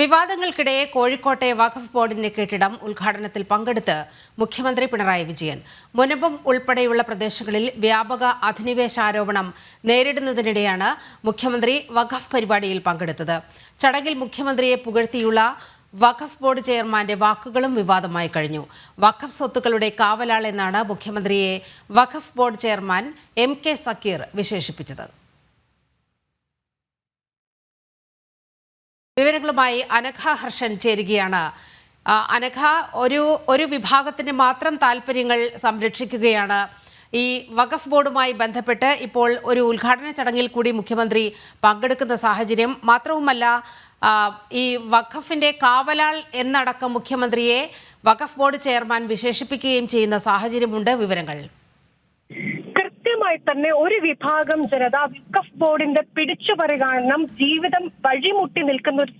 വിവാദങ്ങൾക്കിടെ കോഴിക്കോട്ടെ വഖഫ് ബോർഡിന്റെ കെട്ടിടം ഉദ്ഘാടനത്തിൽ പങ്കെടുത്ത് മുഖ്യമന്ത്രി പിണറായി വിജയൻ. മുനമ്പം ഉൾപ്പെടെയുള്ള പ്രദേശങ്ങളിൽ വ്യാപക അധിനിവേശാരോപണം നേരിടുന്നതിനിടെയാണ് മുഖ്യമന്ത്രി വഖഫ് പരിപാടിയിൽ പങ്കെടുത്തത്. ചടങ്ങിൽ മുഖ്യമന്ത്രിയെ പുകഴ്ത്തിയുള്ള വഖഫ് ബോർഡ് ചെയർമാന്റെ വാക്കുകളും വിവാദമായി കഴിഞ്ഞു. വഖഫ് സ്വത്തുക്കളുടെ കാവലാൾ എന്നാണ് മുഖ്യമന്ത്രിയെ Waqf board chairman M K Zakir വിശേഷിപ്പിച്ചത്. വിവരങ്ങളുമായി അനഘ ഹർഷൻ ചേരുകയാണ്. അനഘ ഒരു ഒരു വിഭാഗത്തിന്റെ മാത്രം താല്പര്യങ്ങൾ സംരക്ഷിക്കുകയാണ്. ഈ വഖഫ് ബോർഡുമായി ബന്ധപ്പെട്ട് ഇപ്പോൾ ഒരു ഉദ്ഘാടന ചടങ്ങിൽ കൂടി മുഖ്യമന്ത്രി പങ്കെടുക്കുന്ന സാഹചര്യം മാത്രവുമല്ല ഈ വഖഫിന്റെ കാവലാൾ എന്നടക്കം മുഖ്യമന്ത്രിയെ വഖഫ് ബോർഡ് ചെയർമാൻ വിശേഷിപ്പിക്കുകയും ചെയ്യുന്ന സാഹചര്യമുണ്ട്. വിവരങ്ങൾ. തന്നെ ഒരു വിഭാഗം ജനത വിക്കഫ് ബോർഡിന്റെ പിടിച്ചുപറി കാരണം ജീവിതം വഴിമുട്ടി നിൽക്കുന്ന ഒരു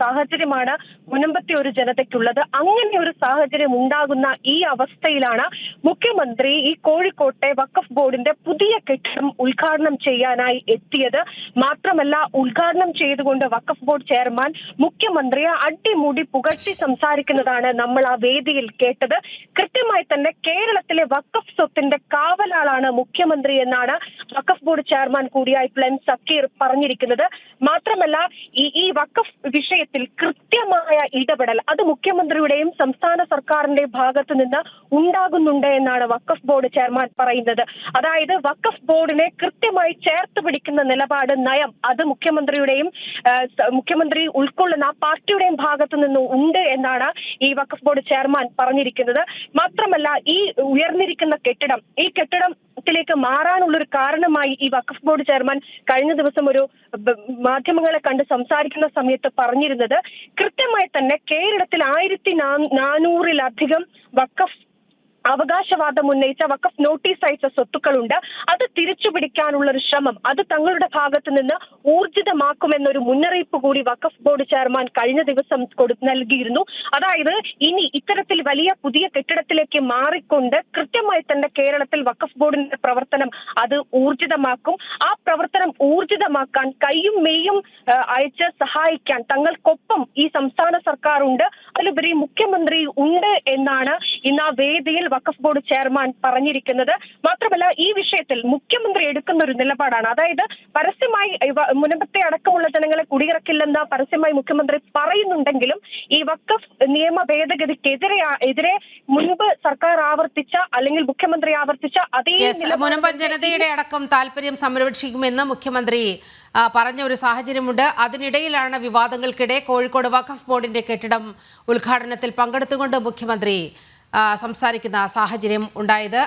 സാഹചര്യമാണ് മുനമ്പത്തെ ഒരു ജനതയ്ക്കുള്ളത്. അങ്ങനെ ഒരു സാഹചര്യം ഉണ്ടാകുന്ന ഈ അവസ്ഥയിലാണ് മുഖ്യമന്ത്രി ഈ കോഴിക്കോട്ടെ വക്കഫ് ബോർഡിന്റെ പുതിയ കെട്ടിടം ഉദ്ഘാടനം ചെയ്യാനായി എത്തിയത്. മാത്രമല്ല ഉദ്ഘാടനം ചെയ്തുകൊണ്ട് വക്കഫ് ബോർഡ് ചെയർമാൻ മുഖ്യമന്ത്രിയെ അടിമുടി പുകഴ്ത്തി സംസാരിക്കുന്നതാണ് നമ്മൾ ആ വേദിയിൽ കേട്ടത്. കൃത്യമായി തന്നെ കേരളത്തിലെ വക്കഫ് സ്വത്തിന്റെ കാവലാളാണ് മുഖ്യമന്ത്രി എന്നാണ് വക്കഫ് ബോർഡ് ചെയർമാൻ കൂടിയായിട്ടുള്ള എം സക്കീർ പറഞ്ഞിരിക്കുന്നത്. മാത്രമല്ല ഈ ഈ വക്കഫ് വിഷയത്തിൽ കൃത്യമായ ഇടപെടൽ അത് മുഖ്യമന്ത്രിയുടെയും സംസ്ഥാന സർക്കാരിന്റെ ഭാഗത്തു നിന്ന് ഉണ്ടാകുന്നുണ്ട് എന്നാണ് വക്കഫ് ബോർഡ് ചെയർമാൻ പറയുന്നത്. അതായത് വക്കഫ് ബോർഡിനെ കൃത്യമായി ചേർത്ത് പിടിക്കുന്ന നിലപാട് നയം അത് മുഖ്യമന്ത്രിയുടെയും മുഖ്യമന്ത്രി ഉൾക്കൊള്ളുന്ന പാർട്ടിയുടെയും ഭാഗത്തു നിന്ന് ഉണ്ട് എന്നാണ് ഈ വക്കഫ് ബോർഡ് ചെയർമാൻ പറഞ്ഞിരിക്കുന്നത്. മാത്രമല്ല ഈ ഉയർന്നിരിക്കുന്ന കെട്ടിടം ഈ കെട്ടിടത്തിലേക്ക് മാറാനുള്ളൊരു കാരണമായി ഈ വഖഫ് ബോർഡ് ചെയർമാൻ കഴിഞ്ഞ ദിവസം ഒരു മാധ്യമങ്ങളെ കണ്ട് സംസാരിക്കുന്ന സമയത്ത് പറഞ്ഞിരുന്നത് കൃത്യമായി തന്നെ കേരളത്തിൽ ആയിരത്തി നാനൂറിലധികം വക്കഫ് അവകാശവാദം ഉന്നയിച്ച വക്കഫ് നോട്ടീസ് അയച്ച സ്വത്തുക്കളുണ്ട്. അത് തിരിച്ചു പിടിക്കാനുള്ള ഒരു ശ്രമം. അത് തങ്ങളുടെ ഭാഗത്ത് നിന്ന് ഊർജിതമാക്കുമെന്നൊരു മുന്നറിയിപ്പ് കൂടി വക്കഫ് ബോർഡ് ചെയർമാൻ കഴിഞ്ഞ ദിവസം നൽകിയിരുന്നു. അതായത് ഇനി ഇത്തരത്തിൽ വലിയ പുതിയ കെട്ടിടത്തിലേക്ക് മാറിക്കൊണ്ട് കൃത്യമായി തന്നെ കേരളത്തിൽ വക്കഫ് ബോർഡിന്റെ പ്രവർത്തനം അത് ഊർജിതമാക്കും. ആ പ്രവർത്തനം ഊർജിതമാക്കാൻ കൈയും മെയ്യും അയച്ച് സഹായിക്കാൻ തങ്ങൾക്കൊപ്പം ഈ സംസ്ഥാന സർക്കാർ ഉണ്ട് അതിലുപരി മുഖ്യമന്ത്രി ഉണ്ട് എന്നാണ് ഇന്ന് ആ വേദിയിൽ വഖഫ് ബോർഡ് ചെയർമാൻ പറഞ്ഞിരിക്കുന്നത്. മാത്രമല്ല ഈ വിഷയത്തിൽ മുഖ്യമന്ത്രി എടുക്കുന്ന ഒരു നിലപാടാണ്. അതായത് പരസ്യമായി മുനമ്പത്തെ അടക്കമുള്ള ജനങ്ങളെ കുടിയിറക്കില്ലെന്ന് പരസ്യമായി മുഖ്യമന്ത്രി പറയുന്നുണ്ടെങ്കിലും ഈ വഖഫ് നിയമ ഭേദഗതിക്കെതിരെ എതിരെ മുൻപ് സർക്കാർ ആവർത്തിച്ച അല്ലെങ്കിൽ മുഖ്യമന്ത്രി ആവർത്തിച്ച അതേ മുനമ്പ ജനതയുടെ അടക്കം താല്പര്യം സംരക്ഷിക്കുമെന്ന് മുഖ്യമന്ത്രി പറഞ്ഞ ഒരു സാഹചര്യമുണ്ട്. അതിനിടയിലാണ് വിവാദങ്ങൾക്കിടെ കോഴിക്കോട് വഖഫ് ബോർഡിന്റെ കെട്ടിടം ഉദ്ഘാടനത്തിൽ പങ്കെടുത്തുകൊണ്ട് മുഖ്യമന്ത്രി സംസാരിക്കുന്ന സാഹചര്യം ഉണ്ടായത്.